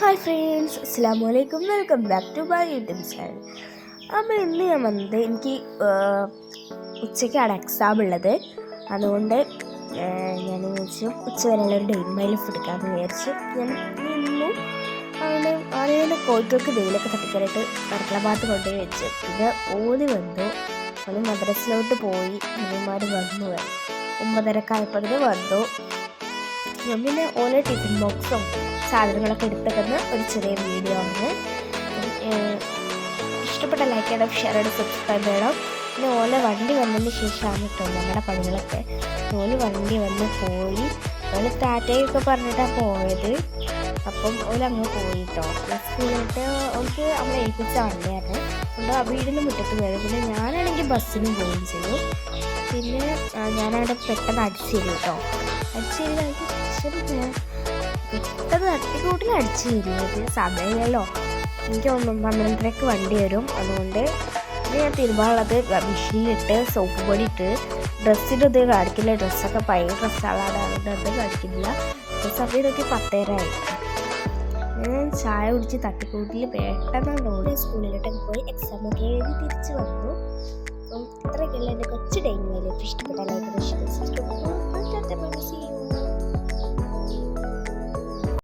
Hi friends അസ്സാം വലൈക്കും welcome back to my YouTube channel അപ്പോൾ ഇന്ന് ഞാൻ വന്നത് എനിക്ക് ഉച്ചയ്ക്കാണ് എക്സാം ഉള്ളത്. അതുകൊണ്ട് ഞാൻ വിചാരിച്ചു ഉച്ച വരെയുള്ള ഒരു ഡെയിൻ മൈ ലൈഫ് എടുക്കാമെന്ന് വിചാരിച്ചു. ഞാൻ നിന്നു. അവിടെ ആദ്യം കോഴിക്കോക്ക് വെയിലൊക്കെ തട്ടിക്കാനായിട്ട് അടുക്കള ഭാഗത്ത് കൊണ്ടുപോയി വെച്ചു. പിന്നെ ഓതി വന്നു. ഓന് മദ്രസിലോട്ട് പോയി. അമ്മമാർ വന്നു. ഒമ്പതരക്കായപ്പോൾ വന്നു. ഞാൻ പിന്നെ ഓരോ ടിഫിൻ ബോക്സും സാധനങ്ങളൊക്കെ എടുത്തേക്കുന്ന ഒരു ചെറിയ വീഡിയോ ആണ്. ഇഷ്ടപ്പെട്ട ലൈക്ക് ചെയ്യണം ഷെയർ ചെയ്യണം സബ്സ്ക്രൈബ് ചെയ്യണം. പിന്നെ ഓല വണ്ടി വന്നതിന് ശേഷമാണ് കേട്ടോ ഞങ്ങളുടെ പണികളൊക്കെ. ഓൽ വണ്ടി വന്ന് പോയി. ഓൽ ടാറ്റയൊക്കെ പറഞ്ഞിട്ടാണ് പോയത്. അപ്പം ഓൽ അങ്ങ് പോയി കേട്ടോ സ്കൂളിട്ട് ഓൾക്ക് അമ്മ ഏൽപ്പിച്ച വണ്ടിയാണ്. അപ്പോൾ ആ വീടിന് മുറ്റത്ത് വരും പിന്നെ ഞാനാണെങ്കിൽ ബസ്സിനും പോവുകയും ചെയ്യും പിന്നെ ഞാനവിടെ പെട്ടെന്ന് അടിച്ചിരുന്നു കേട്ടോ. അടിച്ചേരി പെട്ടെന്ന് തട്ടിക്കൂട്ടിൽ അടിച്ചു തരുന്നത് സമയമില്ലല്ലോ. എനിക്ക് ഒന്നും പന്ത്രണ്ടരക്ക് വണ്ടി വരും. അതുകൊണ്ട് പിന്നെ ഞാൻ തിരുമാളത് മെഷീനിലിട്ട് സോപ്പ് പൊടി ഇട്ട് ഡ്രസ്സിന്റെ ഇത് കാണിക്കില്ല. ഡ്രസ്സൊക്കെ പഴയ ഡ്രസ്സാളാണ് അതുകൊണ്ട് അത് കാണിക്കുന്നില്ല സമയം നോക്കി പത്തേരായി. ഞാൻ ചായ കുടിച്ച് തട്ടിക്കൂട്ടിൽ പെട്ടെന്ന് ഓടി സ്കൂളിലോട്ടൊക്കെ പോയി എക്സാം ഒക്കെ എഴുതി തിരിച്ചു വന്നു. അപ്പം ഇത്രയൊക്കെയുള്ള എന്റെ കൊച്ചു ടൈം വരെ ഇഷ്ടപ്പെട്ട ലൈക്ക്